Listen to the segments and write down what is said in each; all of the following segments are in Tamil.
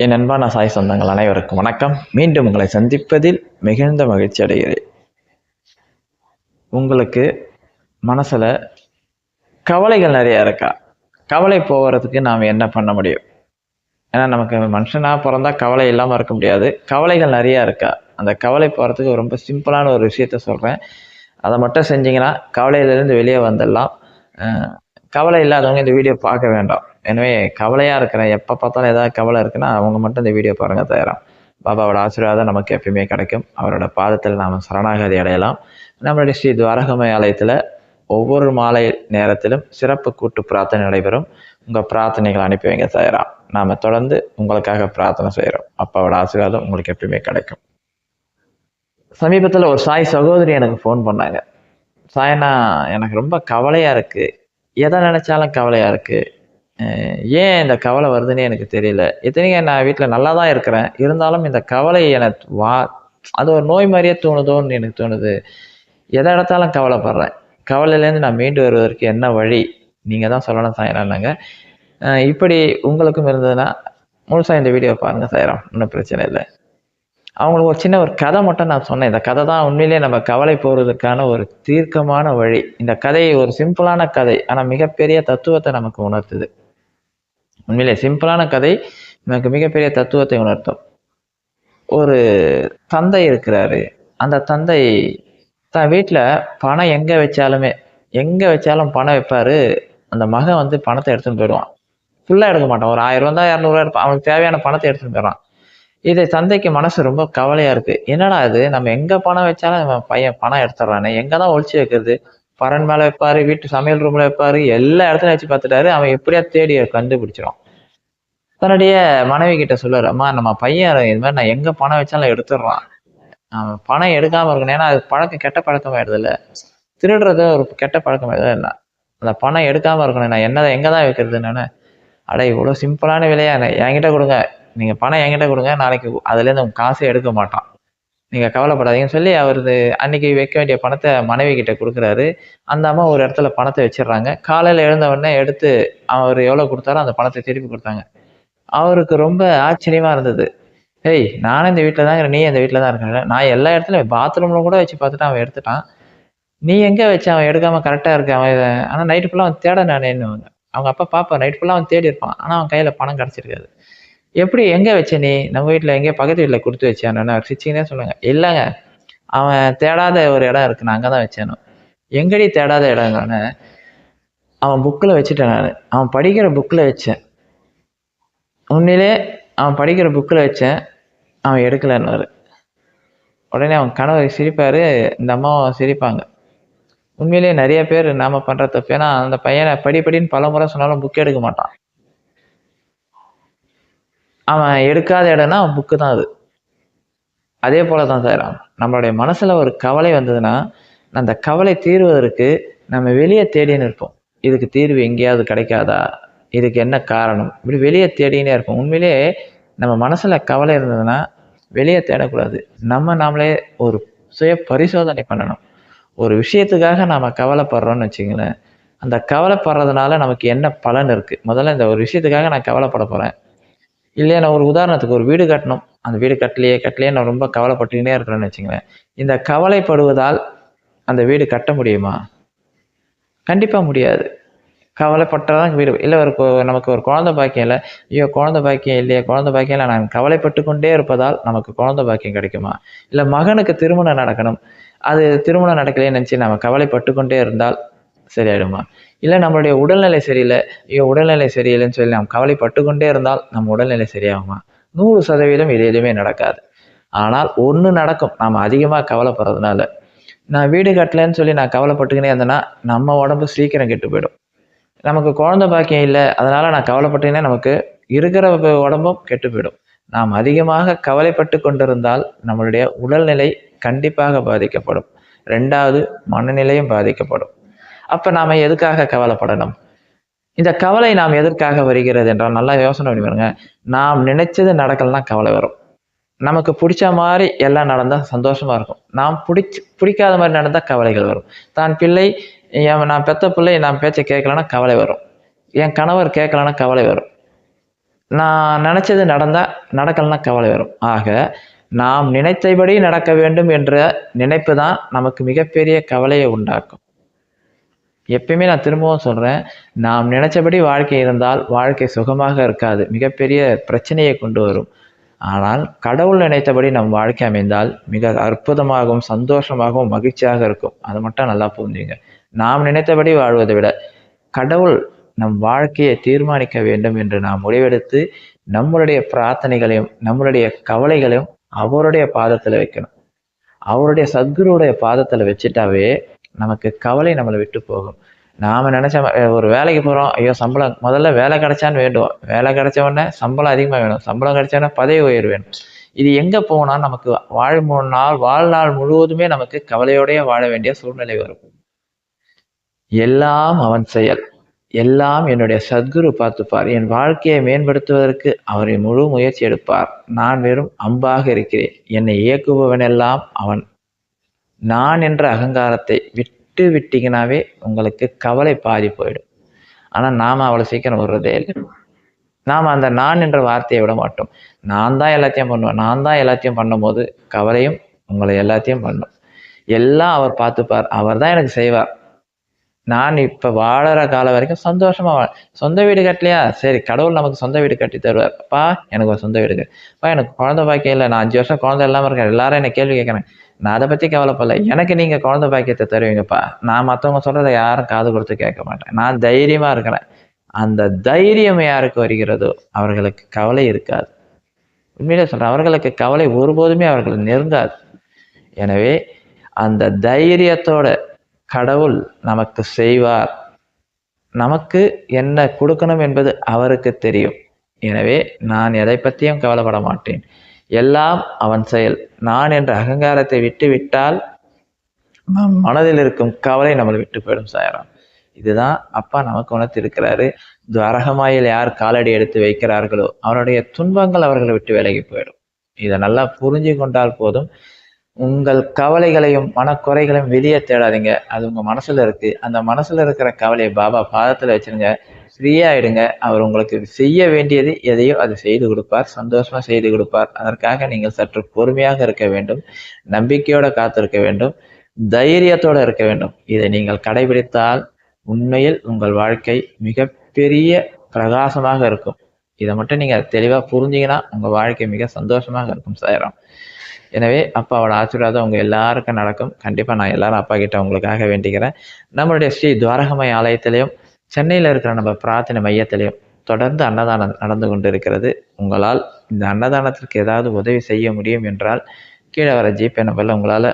என் அன்பான சாய் சொந்தங்கள் அனைவருக்கும் வணக்கம். மீண்டும் உங்களை சந்திப்பதில் மிகுந்த மகிழ்ச்சி அடைகிறேன். உங்களுக்கு மனசில் கவலைகள் நிறையா இருக்கா? கவலை போகிறதுக்கு நாம் என்ன பண்ண முடியும்? ஏன்னா நமக்கு மனுஷனாக பிறந்தா கவலை இல்லாமல் இருக்க முடியாது. கவலைகள் நிறையா இருக்கா? அந்த கவலை போகிறதுக்கு ரொம்ப சிம்பிளான ஒரு விஷயத்த சொல்கிறேன் அதை மட்டும் செஞ்சிங்கன்னா கவலையிலேருந்து வெளியே வந்துடலாம். கவலை இல்லாதவங்க இந்த வீடியோ பார்க்க வேண்டாம். எனவே கவலையாக இருக்கிறேன் எப்போ பார்த்தாலும் ஏதாவது கவலை இருக்குன்னா அவங்க மட்டும் இந்த வீடியோ பாருங்கள் தயாராம் பாபாவோட ஆசீர்வாதம் நமக்கு எப்பயுமே கிடைக்கும். அவரோட பாதத்தில் நாம் சரணாகதி அடையலாம். நம்மளுடைய ஸ்ரீ துவாரகமய ஆலயத்தில் ஒவ்வொரு மாலை நேரத்திலும் சிறப்பு கூட்டு பிரார்த்தனை நடைபெறும். உங்கள் பிரார்த்தனைகளை அனுப்பி வைங்க தயாரா நாம் தொடர்ந்து உங்களுக்காக பிரார்த்தனை செய்கிறோம் அப்பாவோட ஆசீர்வாதம் உங்களுக்கு எப்பயுமே கிடைக்கும். சமீபத்தில் ஒரு சாய் சகோதரி எனக்கு ஃபோன் பண்ணாங்க. சாயனா எனக்கு ரொம்ப கவலையாக இருக்குது எதை நினச்சாலும் கவலையாக இருக்குது ஏன் இந்த கவலை வருதுன்னு எனக்கு தெரியல. இத்தனைக்கும் நான் வீட்டில் நல்லா தான் இருக்கிறேன். இருந்தாலும் இந்த கவலை எனக்கு வா அது ஒரு நோய் மாதிரியே தோணுதோன்னு எனக்கு தோணுது. எதை எடுத்தாலும் கவலைப்படுறேன். கவலையிலேருந்து நான் மீண்டு வருவதற்கு என்ன வழி? நீங்கள் தான் சொல்லணும் சாயனாங்க இப்படி உங்களுக்கும் இருந்ததுன்னா முழுசாக இந்த வீடியோ பாருங்கள் சாயிரம் ஒன்றும் பிரச்சனை இல்லை. அவங்களுக்கு ஒரு சின்ன ஒரு கதை மட்டும் நான் சொன்னேன். இந்த கதை தான் உண்மையிலேயே நம்ம கவலை போகிறதுக்கான ஒரு தீர்க்கமான வழி. இந்த கதை ஒரு சிம்பிளான கதை ஆனால் மிகப்பெரிய தத்துவத்தை நமக்கு உணர்த்துது. உண்மையிலே சிம்பிளான கதை நமக்கு மிகப்பெரிய தத்துவத்தை உணர்த்தும். ஒரு தந்தை இருக்கிறாரு. அந்த தந்தை தன் வீட்டில் பணம் எங்கே வச்சாலுமே எங்கே வச்சாலும் பணம் வைப்பார். அந்த மகன் வந்து பணத்தை எடுத்துன்னு போயிடுவான். ஃபுல்லாக எடுக்க மாட்டான். ஒரு ஆயிரம் ரூபா இரநூறுவா இருப்பான் அவனுக்கு தேவையான பணத்தை எடுத்துன்னு போயிடுறான் இதை தந்தைக்கு மனசு ரொம்ப கவலையாக இருக்குது என்னடா இது? நம்ம எங்கே பணம் வச்சாலும் நம்ம பையன் பணம் எடுத்துடுறானே. எங்கே தான் ஒழிச்சு வைக்கிறது? பரன் மேலே வைப்பார் வீட்டு சமையல் ரூமில் வைப்பார் எல்லா இடத்துலையும் வச்சு பார்த்துட்டாரு. அவன் எப்படியா தேடி கண்டுபிடிச்சிடும் தன்னுடைய மனைவி கிட்ட சொல்லுவார் அம்மா நம்ம பையன் இது மாதிரி நான் எங்கே பணம் வச்சாலும் எடுத்துடுறான். அவன் பணம் எடுக்காமல் இருக்கணும். ஏன்னா அது பழக்கம் கெட்ட பழக்கமாயிடுது இல்லை திருடுறது ஒரு கெட்ட பழக்கம் ஆயிடுது என்ன? அந்த பணம் எடுக்காமல் இருக்கணும். நான் என்னதான் எங்கே தான் வைக்கிறதுன்னு. அட இவ்வளோ சிம்பிளான விலையா? என்கிட்ட கொடுங்க. நீங்கள் பணம் என்கிட்ட கொடுங்க நாளைக்கு அதுலேருந்து உங்கள் காசே எடுக்க மாட்டான். நீங்கள் கவலைப்படாதீங்கன்னு சொல்லி அவரது அன்னைக்கு வைக்க வேண்டிய பணத்தை மனைவி கிட்ட கொடுக்குறாரு. அந்த அம்மா ஒரு இடத்துல பணத்தை வச்சிடுறாங்க. காலையில் எழுந்த உடனே எடுத்து அவர் எவ்வளோ கொடுத்தாரோ அந்த பணத்தை திருப்பி கொடுத்தாங்க. அவருக்கு ரொம்ப ஆச்சரியமாக இருந்தது. ஏய் நானும் இந்த வீட்டில் தான் இருக்கிறேன் நீ இந்த வீட்டில் தான் இருக்கிற. நான் எல்லா இடத்துலையும் பாத்ரூமில் கூட வச்சு பார்த்துட்டு அவன் எடுத்துட்டான். நீ எங்கே வச்சு அவன் எடுக்காமல் கரெக்டாக இருக்கு? அவன் ஆனால் நைட்டு ஃபுல்லாக அவன் தேட நானேன்னுவாங்க அவங்க அப்பா பாப்பா நைட் ஃபுல்லாக அவன் தேடி இருப்பான். ஆனால் அவன் கையில் பணம் கிடச்சிருக்காது. எப்படி எங்கே வச்ச நீ? நம்ம வீட்டில் எங்கேயோ பக்கத்து வீட்டில் கொடுத்து வச்சானு அவர் சிச்சிங்கன்னே சொல்லுங்க இல்லைங்க அவன் தேடாத ஒரு இடம் இருக்கு. நான் அங்கே தான் வச்சேனோ. எங்கடி தேடாத இடங்கன்னு அவன் புக்கில் வச்சுட்டேன் நான். அவன் படிக்கிற புக்கில் வச்சேன். உண்மையிலே அவன் படிக்கிற புக்கில் வச்சேன். அவன் எடுக்கலைன்னு உடனே அவன் கணவர் சிரிப்பார். இந்த அம்மாவும் சிரிப்பாங்க. உண்மையிலேயே நிறைய பேர் நாம் பண்ணுற தப்பு. ஏன்னா அந்த பையனை படி படின்னு பல முறை சொன்னாலும் புக் எடுக்க மாட்டான். அவன் எடுக்காத இடம்னா அவன் புக்கு தான் அது. அதே போல தான் சார் நம்மளுடைய மனசில் ஒரு கவலை வந்ததுன்னா அந்த கவலை தீர்வதற்கு நம்ம வெளியே தேடின்னு இருப்போம் இதுக்கு தீர்வு எங்கேயாவது கிடைக்காதா? இதுக்கு என்ன காரணம்? இப்படி வெளியே தேடினே இருப்போம். உண்மையிலே நம்ம மனசில் கவலை இருந்ததுன்னா வெளியே தேடக்கூடாது. நம்ம நாமளே ஒரு சுய பரிசோதனை பண்ணணும். ஒரு விஷயத்துக்காக நாம் கவலைப்படுறோன்னு வச்சுங்களேன் அந்த கவலைப்படுறதுனால நமக்கு என்ன பலன் இருக்குது முதல்ல இந்த ஒரு விஷயத்துக்காக நான் கவலைப்பட போகிறேன் இல்லையா நான் ஒரு உதாரணத்துக்கு ஒரு வீடு கட்டணும். அந்த வீடு கட்டலையே கட்டலையே நான் ரொம்ப கவலைப்பட்டுக்கிட்டே இருக்கிறேன்னு வச்சுங்களேன் இந்த கவலைப்படுவதால் அந்த வீடு கட்ட முடியுமா? கண்டிப்பாக முடியாது. கவலைப்பட்டாதான் வீடு இல்லை ஒரு நமக்கு ஒரு குழந்தை பாக்கியம் இல்லை. ஐயோ குழந்தை பாக்கியம் இல்லையா குழந்தை பாக்கியம் இல்லை. நான் கவலைப்பட்டு கொண்டே இருப்பதால் நமக்கு குழந்தை பாக்கியம் கிடைக்குமா? இல்லை மகனுக்கு திருமணம் நடக்கணும். அது திருமணம் நடக்கலையே நினச்சி நம்ம கவலைப்பட்டு கொண்டே இருந்தால் சரியாயிடுமா? இல்லை நம்மளுடைய உடல்நிலை சரியில்லை. ஐயோ உடல்நிலை சரியில்லைன்னு சொல்லி நாம் கவலைப்பட்டு கொண்டே இருந்தால் நம்ம உடல்நிலை சரியாகுமா? நூறு சதவீதம் இது எதுவுமே நடக்காது. ஆனால் ஒன்று நடக்கும். நாம் அதிகமாக கவலைப்படுறதுனால. நான் வீடு கட்டலைன்னு சொல்லி நான் கவலைப்பட்டுக்கினே இருந்தேன்னா நம்ம உடம்பு சீக்கிரம் கெட்டு போயிடும். நமக்கு குழந்தை பாக்கியம் இல்லை. அதனால் நான் கவலைப்பட்டீங்கன்னா நமக்கு இருக்கிற உடம்பும் கெட்டு போயிடும். நாம் அதிகமாக கவலைப்பட்டு கொண்டிருந்தால் நம்மளுடைய உடல்நிலை கண்டிப்பாக பாதிக்கப்படும். ரெண்டாவது மனநிலையும் பாதிக்கப்படும். அப்போ நாம் எதுக்காக கவலைப்படணும்? இந்த கவலை நாம் எதற்காக வருகிறது என்றால் நல்லா யோசனை பண்ணி பாருங்க. நாம் நினைச்சது நடக்கலன்னா கவலை வரும். நமக்கு பிடிச்ச மாதிரி எல்லாம் நடந்தால் சந்தோஷமாக இருக்கும். நாம் பிடிச்சி பிடிக்காத மாதிரி நடந்தால் கவலைகள் வரும். தான் பிள்ளை என் நான் பெத்த பிள்ளை நான் பேச்சை கேட்கலன்னா கவலை வரும். என் கணவர் கேட்கலன்னா கவலை வரும். நான் நினச்சது நடந்தால் நடக்கலன்னா கவலை வரும். ஆக நாம் நினைத்தபடி நடக்க வேண்டும் என்ற நினைப்பு தான் நமக்கு மிகப்பெரிய கவலையை உண்டாக்கும். எப்பயுமே நான் திரும்பவும் சொல்கிறேன் நாம் நினச்சபடி வாழ்க்கை இருந்தால் வாழ்க்கை சுகமாக இருக்காது மிகப்பெரிய பிரச்சனையை கொண்டு வரும். ஆனால் கடவுள் நினைத்தபடி நம் வாழ்க்கை அமைந்தால் மிக அற்புதமாகவும் சந்தோஷமாகவும் மகிழ்ச்சியாக இருக்கும். அதை மட்டும் நல்லா புரிஞ்சுங்க. நாம் நினைத்தபடி வாழ்வதை விட கடவுள் நம் வாழ்க்கையை தீர்மானிக்க வேண்டும் என்று நாம் முடிவெடுத்து நம்மளுடைய பிரார்த்தனைகளையும் நம்மளுடைய கவலைகளையும் அவருடைய பாதத்தில் வைக்கணும். அவருடைய சத்குருவுடைய பாதத்தில் வச்சுட்டாவே நமக்கு கவலை நம்மளை விட்டு போகும். நாம் நினச்ச ஒரு வேலைக்கு போகிறோம் ஐயோ சம்பளம் முதல்ல வேலை கிடைச்சான்னு வேண்டும் வேலை கிடைச்ச உடனே சம்பளம் அதிகமாக வேணும். சம்பளம் கிடைச்சோடனே பதவி உயர் வேணும். இது எங்கே போனால் நமக்கு வாழ் நாள் வாழ்நாள் முழுவதுமே நமக்கு கவலையோடய வாழ வேண்டிய சூழ்நிலை வரும். எல்லாம் அவன் செயல். எல்லாம் என்னுடைய சத்குரு பார்த்துப்பார். என் வாழ்க்கையை மேம்படுத்துவதற்கு அவரை முழு முயற்சி எடுப்பார். நான் வெறும் அம்பாக இருக்கிறேன். என்னை இயக்குபவன் எல்லாம் அவன். நான் என்ற அகங்காரத்தை விட்டு விட்டீங்கனாவே உங்களுக்கு கவலை பாதி போயிடும். ஆனால் நாம் அவ்வளோ சீக்கிரம் வர்றதே இல்லை. நாம் அந்த நான் என்ற வார்த்தையை விட மாட்டோம். நான் தான் எல்லாத்தையும் பண்ணுவேன். நான் தான் எல்லாத்தையும் பண்ணும்போது கவலையும் உங்களை எல்லாத்தையும் பண்ணும். எல்லாம் அவர் பார்த்துப்பார். அவர் தான் எனக்கு செய்வார். நான் இப்போ வாழற காலம் வரைக்கும் சந்தோஷமா வாழ சொந்த வீடு கட்டலையா? சரி கடவுள் நமக்கு சொந்த வீடு கட்டி தருவார். அப்பா எனக்கு ஒரு சொந்த வீடு அப்பா எனக்கு குழந்தை பாக்கியம் இல்லை. நான் அஞ்சு வருஷம் குழந்தை இல்லாமல் இருக்கேன். எல்லாரும் என்னை கேள்வி கேட்குறேன் நான் அதை பற்றி கவலைப்படல. எனக்கு நீங்கள் குழந்த பாக்கியத்தை தருவீங்கப்பா. நான் மற்றவங்க சொல்கிறத யாரும் காது கொடுத்து கேட்க மாட்டேன். நான் தைரியமாக இருக்கிறேன். அந்த தைரியம் யாருக்கு வருகிறதோ அவர்களுக்கு கவலை இருக்காது. உண்மையிலே சொல்கிறேன் அவர்களுக்கு கவலை ஒருபோதுமே அவர்கள் நெருங்காது. எனவே அந்த தைரியத்தோட கடவுள் நமக்கு செய்வார். நமக்கு என்ன கொடுக்கணும் என்பது அவருக்கு தெரியும். எனவே நான் எதை பற்றியும் கவலைப்பட மாட்டேன். எல்லாம் அவன் செயல். நான் என்ற அகங்காரத்தை விட்டு விட்டால் நம் மனதில் இருக்கும் கவலை நம்மளை விட்டு போயிடும் சாயரம் இதுதான் அப்பா நமக்கு உணர்த்திருக்கிறாரு. துவரகமாயில் யார் காலடி எடுத்து வைக்கிறார்களோ அவருடைய துன்பங்கள் அவர்களை விட்டு விலகி போயிடும். இதை நல்லா புரிஞ்சு கொண்டால் போதும். உங்கள் கவலைகளையும் மனக்குறைகளையும் வெளியே தேடாதீங்க. அது உங்கள் மனசில் இருக்குது அந்த மனசில் இருக்கிற கவலையை பாபா பாதத்தில் வச்சுருங்க. ஃப்ரீயாகிடுங்க அவர் உங்களுக்கு செய்ய வேண்டியது எதையோ அது செய்து கொடுப்பார் சந்தோஷமாக செய்து கொடுப்பார். அதற்காக நீங்கள் சற்று பொறுமையாக இருக்க வேண்டும் நம்பிக்கையோடு காத்திருக்க வேண்டும் தைரியத்தோடு இருக்க வேண்டும். இதை நீங்கள் கடைபிடித்தால் உண்மையில் உங்கள் வாழ்க்கை மிகப்பெரிய பிரகாசமாக இருக்கும். இதை மட்டும் நீங்கள் தெளிவாக புரிஞ்சிங்கன்னா உங்கள் வாழ்க்கை மிக சந்தோஷமாக இருக்கும் சாயிரம். எனவே அப்பாவோட ஆசீர்வாதம் உங்கள் எல்லாருக்கும் நடக்கும். கண்டிப்பாக நான் எல்லாரும் அப்பா கிட்ட உங்களுக்காக வேண்டிக்கிறேன். நம்மளுடைய ஸ்ரீ துவாரகமய ஆலயத்திலையும் சென்னையில் இருக்கிற நம்ம பிரார்த்தனை மையத்திலையும் தொடர்ந்து அன்னதானம் நடந்து கொண்டு இருக்கிறது உங்களால் இந்த அன்னதானத்திற்கு ஏதாவது உதவி செய்ய முடியும் என்றால் கீழே வர ஜிபே நம்பரில் உங்களால்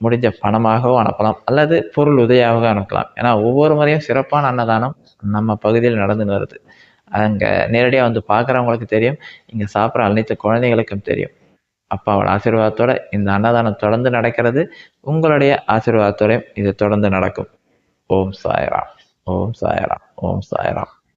முடிஞ்ச பணமாகவும் அனுப்பலாம். அல்லது பொருள் உதவியாக அனுப்பலாம். ஏன்னா ஒவ்வொரு முறையும் சிறப்பான அன்னதானம் நம்ம பகுதியில் நடந்து வருது. அங்கே நேரடியாக வந்து பார்க்குறவங்களுக்கு தெரியும். இங்கே சாப்பிட்ற அனைத்து குழந்தைகளுக்கும் தெரியும். அப்பாவோட ஆசீர்வாதத்தோடு இந்த அன்னதானம் தொடர்ந்து நடக்கிறது. உங்களுடைய ஆசீர்வாதத்தோடையும் இது தொடர்ந்து நடக்கும். ஓம் சாய்ராம். ஓம் சாயராம் ஓம் சாயராம்